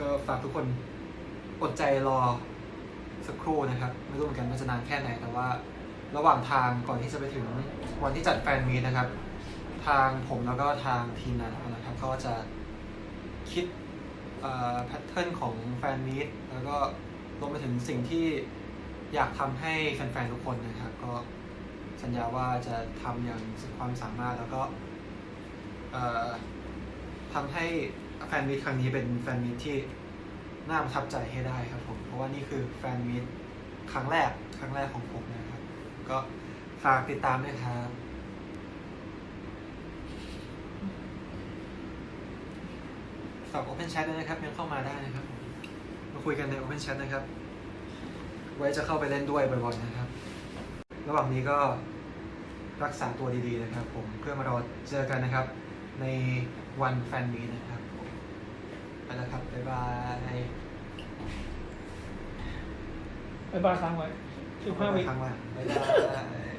ก็ฝากทุกคนอดใจรอสักครู่นะครับ ไม่รู้เหมือนกันว่าจะนานแค่ไหน แต่ว่าระหว่างทางก่อนที่จะไปถึงวันที่จัดแฟนมีตนะครับ ทางผมแล้วก็ทางทีมงานนะครับ ก็จะคิดแพทเทิร์นของแฟนมีตแล้วก็รวมไปถึงสิ่งที่อยากทำให้แฟนๆทุกคนนะครับ ก็สัญญาว่าจะทำอย่างสุดความสามารถแล้วก็ ทำให้แฟนมีตครั้งนี้เป็นแฟนมีตที่น่าประทับใจให้ได้ครับผม เพราะว่านี่คือแฟนมีตครั้งแรกครั้งแรกของผมนะครับ ก็ฝากติดตามด้วยครับฝาก Open Chat ด้วยนะครับยังเข้ามาได้นะครับผมมาคุยกันใน Open Chat นะครับ ไว้จะเข้าไปเล่นด้วยบ่อยๆนะครับ ระหว่างนี้ก็รักษาตัวดีๆนะครับ ผมเพื่อมารอเจอกันนะครับ ในวันแฟนมีตนะครับผมไปแล้วครับ บ๊ายบายไปบายค้างไว้สิบห้าวิ ครั้งวันบ๊ายบาย